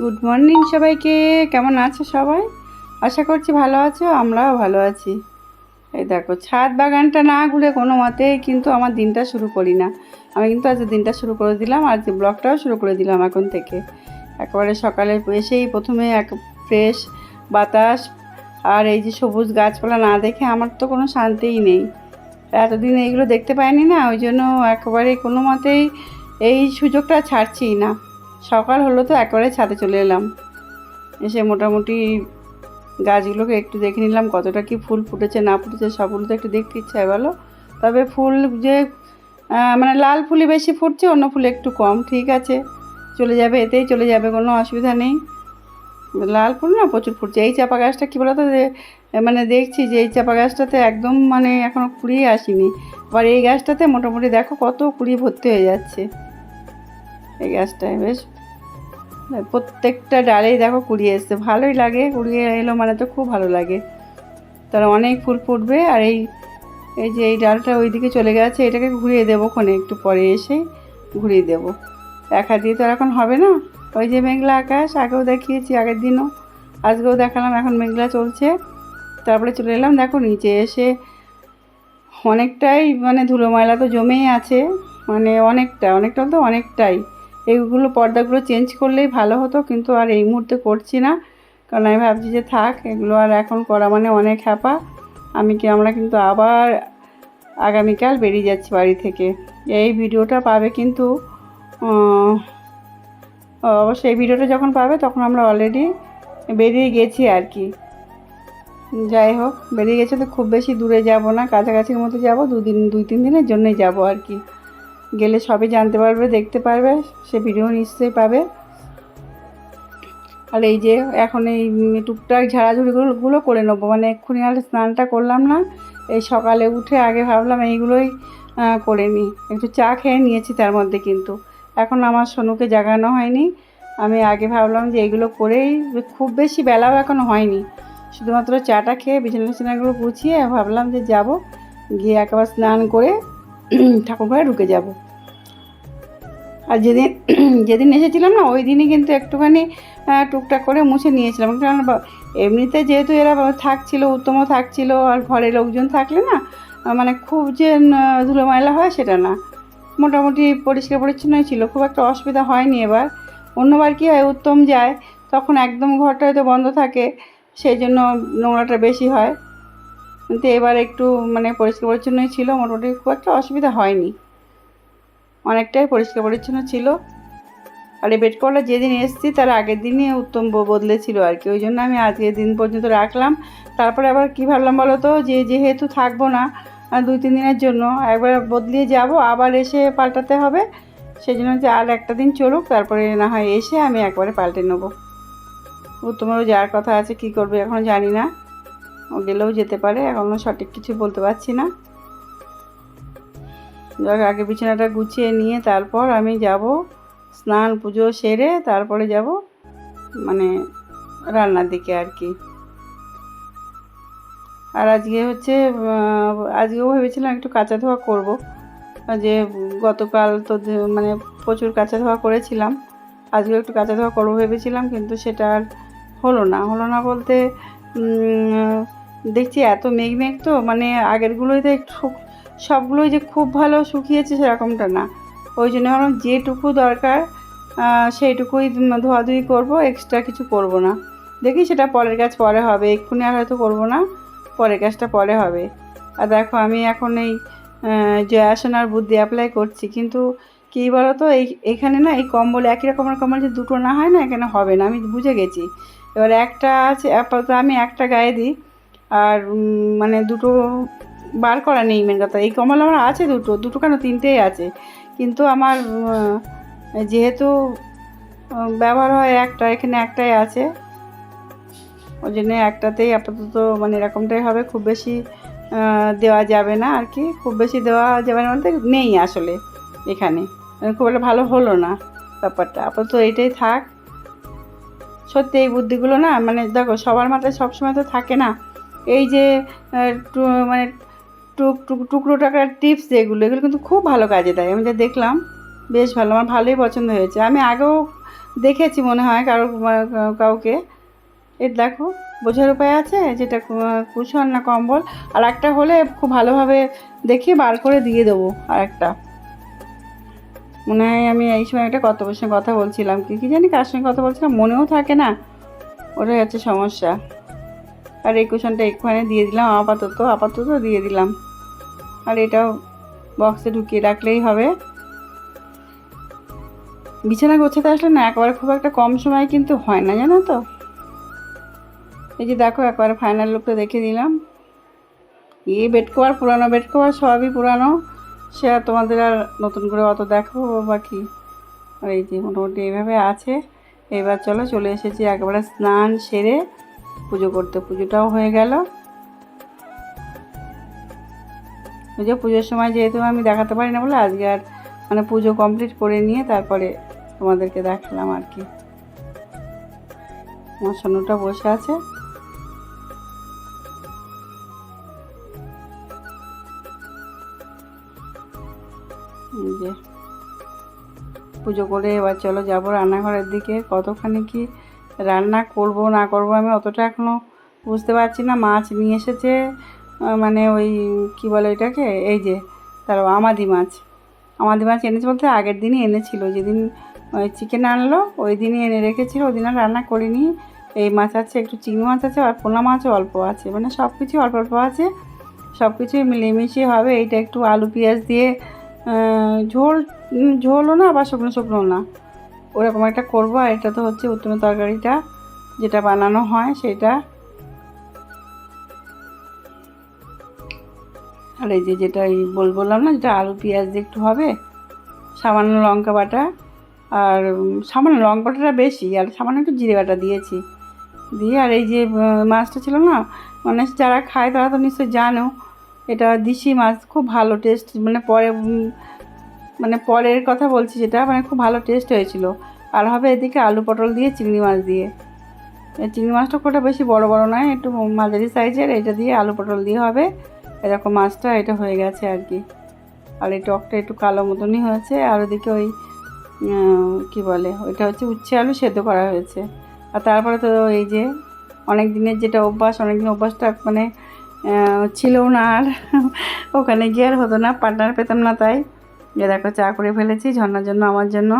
Good morning সবাইকে। কেমন আছো সবাই? আশা করছি ভালো আছো, আমরাও ভালো আছি। এই দেখো, ছাদ বাগানটা না ঘুরে কোনো মতে কিন্তু আমার দিনটা শুরু করি না। আমি কিন্তু আজ দিনটা শুরু করে দিলাম, আর ব্লগটাও শুরু করে দিলাম এখন থেকে। একেবারে সকালে এসেই প্রথমে এক ফ্রেশ বাতাস আর এই যে সবুজ গাছপালা না দেখে আমার তো কোনো শান্তিই নেই। এতদিন এইগুলো দেখতে পাইনি না, ওই জন্য একেবারে কোনো মতেই এই সুযোগটা ছাড়ছিই না। সকাল হলো তো, একেবারে ছাদে চলে এলাম। এসে মোটামুটি গাছগুলোকে একটু দেখে নিলাম, কতটা কি ফুল ফুটেছে, না ফুটেছে, সবগুলো তো একটু দেখতে ইচ্ছা হয় বলো তবে ফুল যে মানে লাল ফুলই বেশি ফুটছে, অন্য ফুল একটু কম, ঠিক আছে। চলে যাবে, এতেই চলে যাবে, কোনো অসুবিধা নেই। লাল ফুল না প্রচুর ফুটছে। এই চাপা গাছটা কী বলতো মানে দেখছি যে, এই চাপা গাছটাতে একদম মানে এখনও কুড়িয়ে আসেনি। আবার এই গাছটাতে মোটামুটি দেখো কত কুড়ি ভর্তি হয়ে যাচ্ছে। এই গাছটায় বেশ প্রত্যেকটা ডালেই দেখো কুড়িয়ে এসছে। ভালোই লাগে, কুড়িয়ে এলো মানে তো খুব ভালো লাগে। তারা অনেক ফুল ফুটবে আর এই এই যে এই ডালটা ওইদিকে চলে গেছে, এটাকে ঘুরিয়ে দেবো ক্ষণে একটু পরে এসে ঘুরিয়ে দেবো। একা দিয়ে তো আর এখন হবে না। ওই যে মেঘলা আকাশ, আগেও দেখিয়েছি, আগের দিনও। আজকেও দেখালাম, এখন মেঘলা চলছে। তারপরে চলে এলাম, দেখো নিচে এসে অনেকটাই মানে ধুলো ময়লা তো জমেই আছে। মানে অনেকটা অনেকটা তো অনেকটাই। এইগুলো পর্দাগুলো চেঞ্জ করলেই ভালো হতো, কিন্তু আর এই মুহূর্তে করছি না। কারণ আমি ভাবছি যে থাক, এগুলো আর এখন করা মানে অনেক হ্যাপা আমি কি, আমরা কিন্তু আবার আগামীকাল বেরিয়ে যাচ্ছি বাড়ি থেকে। এই ভিডিওটা পাবে কিন্তু অবশ্যই এই ভিডিওটা যখন পাবে তখন আমরা অলরেডি বেরিয়ে গেছি আর কি। যাই হোক, বেরিয়ে গেছে তো খুব বেশি দূরে যাব না, কাছাকাছির মধ্যে যাব, দুদিন, দুই, তিন দিনের জন্যই যাব আর কি। গেলে সবই জানতে পারবে, দেখতে পারবে, সে ভিডিও নিশ্চয়ই পাবে। আর এই যে এখন এই টুকটাক ঝাড়াঝুড়িগুলোগুলো করে নেব মানে এক্ষুনি আর স্নানটা করলাম না, এই সকালে উঠে আগে ভাবলাম এইগুলোই করে নিই। একটু চা খেয়ে নিয়েছি তার মধ্যে কিন্তু। এখন আমার সোনুকে জাগানো হয়নি। আমি আগে ভাবলাম যে এগুলো করেই, খুব বেশি বেলাও এখন হয়নি। শুধুমাত্র চাটা খেয়ে বিছানা বিছানাগুলো গুছিয়ে ভাবলাম যে যাব, গিয়ে একবার স্নান করে ঠাকুর ঘরে ঢুকে যাব। আর যেদিন যেদিন এসেছিলাম না, ওই দিনই কিন্তু একটুখানি টুকটাক করে মুছে নিয়েছিলাম। কারণ এমনিতে যেহেতু এরা থাকছিল, উত্তমও থাকছিল, আর ঘরে লোকজন থাকলে না মানে খুব যে ধুলো ময়লা হয় সেটা না। মোটামুটি পরিষ্কার পরিচ্ছন্নই ছিল, খুব একটা অসুবিধা হয়নি এবার। অন্যবার কী হয়, উত্তম যায়, তখন একদম ঘরটা হয়তো বন্ধ থাকে, সেই জন্য নোংরাটা বেশি হয়। কিন্তু এবার একটু মানে পরিষ্কার পরিচ্ছন্নই ছিল, মোটামুটি খুব একটা অসুবিধা হয়নি। অনেকটাই পরিষ্কার পরিচ্ছন্ন ছিল। আর এই বেড কভারটা যেদিন এসেছি, তার আগের দিনই উত্তম বদলেছিল আর কি। ওই জন্য আমি আজকের দিন পর্যন্ত রাখলাম। তারপরে আবার কি ভাবলাম বলো তো, যে যেহেতু থাকব না দুই, তিন দিনের জন্য, একবার বদলিয়ে যাব, আবার এসে পাল্টাতে হবে। সেই জন্য যে আর একটা দিন চলুক, তারপরে না হয় এসে আমি একবারে পাল্টে নেব। উত্তমেরও যাওয়ার কথা আছে, কি করবে এখন জানি না। গেলেও যেতে পারে এখনও সঠিক কিছু বলতে পারছি না। যাক, আগে বিছানাটা গুছিয়ে নিয়ে তারপর আমি যাব স্নান পুজো সেরে তারপরে যাব মানে রান্নার দিকে আর কি। আর আজকে হচ্ছে আজকেও ভেবেছিলাম একটু কাঁচা ধোয়া করব, যে গতকাল তো মানে প্রচুর কাঁচা ধোয়া করেছিলাম। আজকেও একটু কাঁচা ধোয়া করব ভেবেছিলাম, কিন্তু সেটা আর হলো না। হলো না বলতে দেখছি এত মেঘ মেঘ তো মানে আগেরগুলোই তো একটু সবগুলোই যে খুব ভালো শুকিয়েছে সেরকমটা না। ওই জন্য ভাবলাম যেটুকু দরকার সেইটুকুই ধোয়াধুয়ি করব এক্সট্রা কিছু করব না। দেখি সেটা পরের কাজ পরে হবে, এক্ষুনি আর হয়তো করব না, পরের কাজটা পরে হবে। আর দেখো আমি এখন এই জয়াসনার বুদ্ধি অ্যাপ্লাই করছি, কিন্তু কী বলো তো এই, এখানে না এই কম্বল একই রকমের কম্বল যে দুটো না হয় না, এখানে হবে না, আমি বুঝে গেছি। এবার একটা আছে, আপাতত আমি একটা গায়ে দিই। আর মানে দুটো বার করা নেই মেন কথা। এই কম্বল আমার আছে দুটো দুটো কেন? তিনটেই আছে। কিন্তু আমার যেহেতু ব্যবহার হয় একটা, এখানে একটাই আছে। ওই জন্য একটাতেই আপাতত মানে এরকমটাই হবে। খুব বেশি দেওয়া যাবে না আর কি। খুব বেশি দেওয়া যাবে না বলতে নেই আসলে এখানে। মানে খুব একটা ভালো হলো না ব্যাপারটা। আপাতত এটাই থাক। সত্যি এই বুদ্ধিগুলো না মানে দেখো সবার মাথায় সবসময় তো থাকে না। এই যে মানে টুক টুক টুকরো টাকার টিপস যেগুলো, এগুলো কিন্তু খুব ভালো কাজে দেয়। আমি যা দেখলাম, বেশ ভালো, আমার ভালোই পছন্দ হয়েছে। আমি আগেও দেখেছি মনে হয় কারও কাউকে। এর দেখো, বোঝার উপায় আছে? যেটা কুশন না কম্বল? আর একটা হলে খুব ভালোভাবে দেখে বার করে দিয়ে দেবো আর একটা মনে হয় আমি এই সময় একটা কত সঙ্গে কথা বলছিলাম। কি কি জানি কার সঙ্গে কথা বলছিলাম, মনেও থাকে না। ওটাই হচ্ছে সমস্যা। আর এই কুশনটা এক্ষুনি দিয়ে দিলাম, আপাতত আপাতত দিয়ে দিলাম। আর এটাও বক্সে ঢুকিয়ে রাখলেই হবে। বিছানা গোছাতে আসলে না, একবারে খুব একটা কম সময় কিন্তু হয় না, জানো তো? এই যে দেখো, একবারে ফাইনাল লুকটা দেখে দিলাম এই বেড কভার পুরানো বেড কভার সবই পুরানো। সে আর তোমাদের আর নতুন করে অত দেখাবো বা কি? আর এই যে মোটামুটি এইভাবে আছে। এবার চলো চলে এসেছি একবারে স্নান সেরে। পুজো করতে। পুজোটাও হয়ে গেল। পুজো পুজোর সময় যেহেতু আমি দেখাতে পারি না বলে আজকে আর মানে পুজো কমপ্লিট করে নিয়ে তারপরে তোমাদেরকে দেখালাম আর কি। আমার সোনুটা বসে আছে। যে পুজো করে এবার চলো যাব রান্নাঘরের দিকে। কতখানি কি রান্না করব, না করব, আমি অতটা এখনও বুঝতে পারছি না। মাছ নিয়ে এসেছে মানে ওই কি বলে এটাকে? এই যে, তার আমাদি মাছ। আমাদি মাছ এনেছে বলতে আগের দিনই এনেছিল। যেদিন, ওই চিকেন আনলো, ওই দিনই এনে রেখেছিল। ওই দিন আর রান্না করিনি। এই মাছ আছে, একটু চিংড়ি মাছ আছে আর পোনা মাছও অল্প আছে। মানে সব কিছুই অল্প অল্প আছে। সব কিছুই মিলেমিশিয়ে হবে। এইটা একটু আলু পেঁয়াজ দিয়ে ঝোল ঝোলও না বা শুকনো শুকনো না। ওরকম একটা করব, আর এটা তো হচ্ছে উত্তমের তরকারিটা যেটা বানানো হয় সেটা। আর এই যে যেটা এই বল, বললাম না, যেটা আলু, পেঁয়াজ দিয়ে একটু হবে, সামান্য লঙ্কা বাটা, আর সামান্য লঙ্কা বাটাটা বেশি, আর সামান্য একটু জিরে বাটা দিয়েছি। দিয়ে আর এই যে মাছটা ছিল না মানে যারা খায় তারা তো নিশ্চয়ই জানো, এটা দিশি মাছ, খুব ভালো টেস্ট মানে পরে মানে পরের কথা বলছি যেটা মানে খুব ভালো টেস্ট হয়েছিল। আর হবে এদিকে আলু পটল দিয়ে চিংড়ি মাছ দিয়ে। চিংড়ি মাছটা খুব বেশি বড় বড় নয়, একটু মাঝারি সাইজের, এটা দিয়ে আলু পটল দিয়ে হবে। এরকম মাছটা এটা হয়ে গেছে আর কি। আর এই টকটা একটু কালো মতনই হয়েছে, আর ওদিকে ওই কি বলে, ওইটা হচ্ছে উচ্ছে আলু সেদ্ধ করা হয়েছে। আর তারপরে তো এই যে অনেক দিনের যেটা অভ্যাস, অনেক দিন অভ্যাসটা মানে ছিলও না আর। ওখানে গিয়ে আর হতো না পার্টনার পেতাম না তাই। যে দেখো চা করে ফেলেছি ঝর্নার জন্য, আমার জন্য।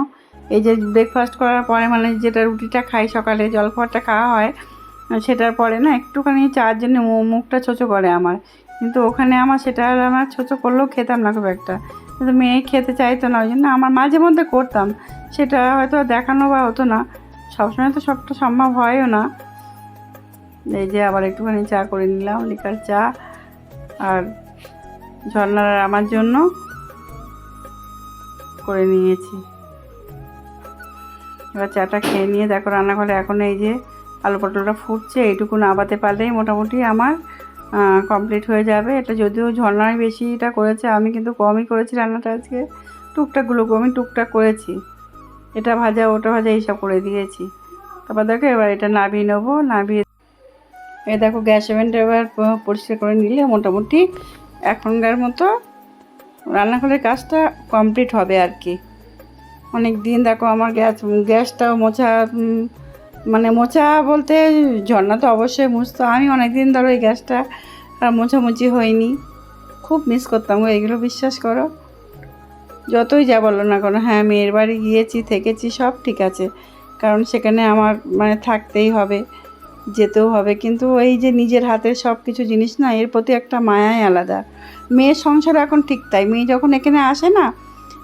এই যে ব্রেকফাস্ট করার পরে মানে যেটা রুটিটা খাই সকালে, জলখাবারটা খাওয়া হয় সেটার পরে না একটুখানি চার জন্য মুখটা ছোটো করে আমার। কিন্তু ওখানে আমার সেটা আর আমার ছোটো করলেও খেতাম না খুব একটা। কিন্তু মেয়ে খেতে চাইতো না, ওই জন্য আমার মাঝে মধ্যে করতাম। সেটা হয়তো দেখানো বা হতো না। সবসময় তো সবটা সম্ভব হয়ও না। এই যে আবার একটুখানি চা করে নিলাম, লিকার চা, আর ঝর্নার আমার জন্য। করে নিয়েছি। এবার চাটা খেয়ে নিয়ে দেখো রান্নাঘরে এখন এই যে আলু পটলটা ফুটছে, এইটুকু নাবাতে পারলেই মোটামুটি আমার কমপ্লিট হয়ে যাবে। এটা যদিও ঝর্ণায় বেশিটা করেছে, আমি কিন্তু কমই করেছি রান্নাটা আজকে। টুকটাকগুলো আমি টুকটাক করেছি। এটা ভাজা, ওটা ভাজা এইসব করে দিয়েছি। তারপর দেখো এবার এটা নাবিয়ে নেব নাবিয়ে এ দেখো গ্যাস ওভেনটা এবার পরিষ্কার করে নিলে মোটামুটি এখনকার মতো রান্নাঘরের কাজটা কমপ্লিট হবে আর কি। অনেক দিন দেখো আমার গ্যাস, গ্যাসটাও মোছা মানে মোছা বলতে ঝর্ণা তো অবশ্যই মুছতো। আমি অনেক দিন ধরো এই গ্যাসটা আর মোছামুছি হয়নি। খুব মিস করতাম গো, এগুলো বিশ্বাস করো। যতই যা বলো না কেন হ্যাঁ মেয়ের বাড়ি গিয়েছি, থেকেছি, সব ঠিক আছে। কারণ সেখানে আমার মানে থাকতেই হবে। যেতেও হবে। কিন্তু এই যে নিজের হাতের সব কিছু জিনিস না, এর প্রতি একটা মায়াই আলাদা। মেয়ের সংসার এখন ঠিক তাই। মেয়ে যখন এখানে আসে না,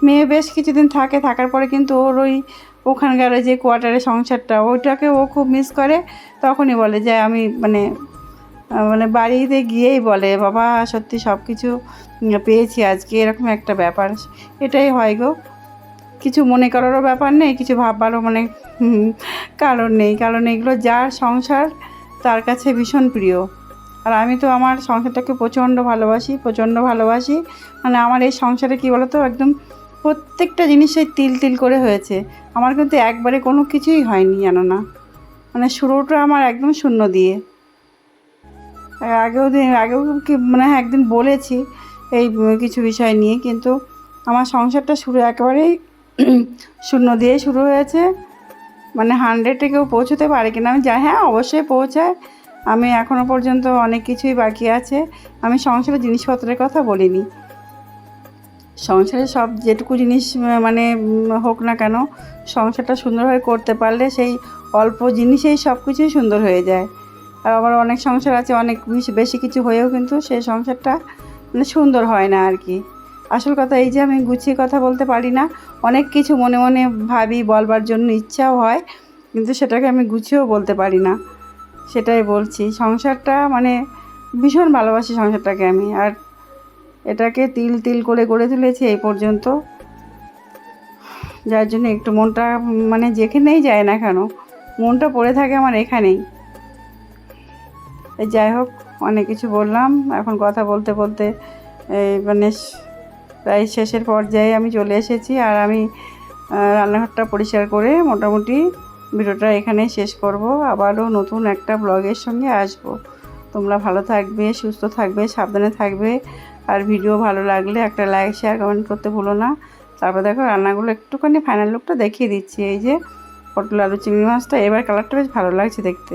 মেয়ে বেশ কিছুদিন থাকে, থাকার পরে কিন্তু ওর ওই ওখানকার যে কোয়ার্টারে সংসারটা, ওইটাকে ও খুব মিস করে। তখনই বলে যে আমি মানে মানে বাড়িতে গিয়েই বলে, বাবা, সত্যি সব কিছু পেয়েছি আজকে। এরকম একটা ব্যাপার। এটাই হয় গো। কিছু মনে করারও ব্যাপার নেই, কিছু ভাববারও মানে কারণ নেই। কারণ এগুলো যার সংসার, তার কাছে ভীষণ প্রিয়। আর আমি তো আমার সংসারটাকে প্রচণ্ড ভালোবাসি প্রচণ্ড ভালোবাসি। মানে আমার এই সংসারে কী বলতো, একদম প্রত্যেকটা জিনিসই তিল তিল করে হয়েছে। আমার কিন্তু একবারে কোনো কিছুই হয়নি জানো না মানে শুরুটা আমার একদম শূন্য দিয়ে। আগেও দিন, আগেও কি মানে একদিন বলেছি এই কিছু বিষয় নিয়ে, কিন্তু আমার সংসারটা শুরু একেবারেই শূন্য দিয়ে শুরু হয়েছে। মানে হান্ড্রেডে কেউ পৌঁছতে পারে কিনা আমি যা হ্যাঁ অবশ্যই পৌঁছায়। আমি এখনও পর্যন্ত অনেক কিছুই বাকি আছে। আমি সংসারের জিনিসপত্রের কথা বলিনি। সংসারে সব যেটুকু জিনিস মানে হোক না কেন, সংসারটা সুন্দরভাবে করতে পারলে সেই অল্প জিনিসেই সব কিছুই সুন্দর হয়ে যায়। আর আবার অনেক সংসার আছে, অনেক বেশি- কিছু হয়েও কিন্তু সেই সংসারটা মানে সুন্দর হয় না আর কি। আসল কথা এই যে আমি গুছিয়ে কথা বলতে পারি না, অনেক কিছু মনে মনে ভাবি, বলবার জন্য ইচ্ছাও হয়, কিন্তু সেটাকে আমি গুছিয়েও বলতে পারি না। সেটাই বলছি, সংসারটা মানে ভীষণ ভালোবাসি সংসারটাকে আমি, আর এটাকে তিল তিল করে গড়ে তুলেছি এই পর্যন্ত। যার জন্য একটু মনটা মানে যেখানেই যায় না কেন, মনটা পড়ে থাকে আমার এখানেই। যাই হোক, অনেক কিছু বললাম, এখন কথা বলতে বলতে মানে প্রায় শেষের পর্যায়ে আমি চলে এসেছি আর আমি রান্নাঘরটা পরিষ্কার করে মোটামুটি ভিডিওটা এখানে শেষ করব। আবারও নতুন একটা ব্লগের সঙ্গে আসব। তোমরা ভালো থাকবে, সুস্থ থাকবে, সাবধানে থাকবে। আর ভিডিও ভালো লাগলে একটা লাইক শেয়ার কমেন্ট করতে ভুলো না। তারপর দেখো রান্নাগুলো একটুখানি ফাইনাল লুকটা দেখিয়ে দিচ্ছি। এই যে পটল, আলু, চিংড়ি মাছটা, এবার কালারটা বেশ ভালো লাগছে দেখতে।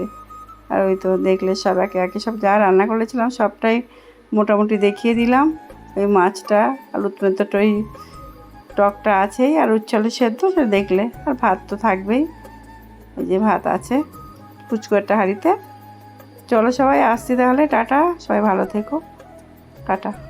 আর ওই তো দেখলে সব একে একে সব যা রান্না করেছিলাম সবটাই মোটামুটি দেখিয়ে দিলাম। ওই মাছটা আলু তো ওই টকটা আছেই, আর উচ্ছলে সেদ্ধ সেটা দেখলে। আর ভাত তো থাকবেই। ওই যে ভাত আছে পুচকু একটা হাঁড়িতে। চলো সবাই, আসছি তাহলে। টাটা। সবাই ভালো থেকো। টাটা।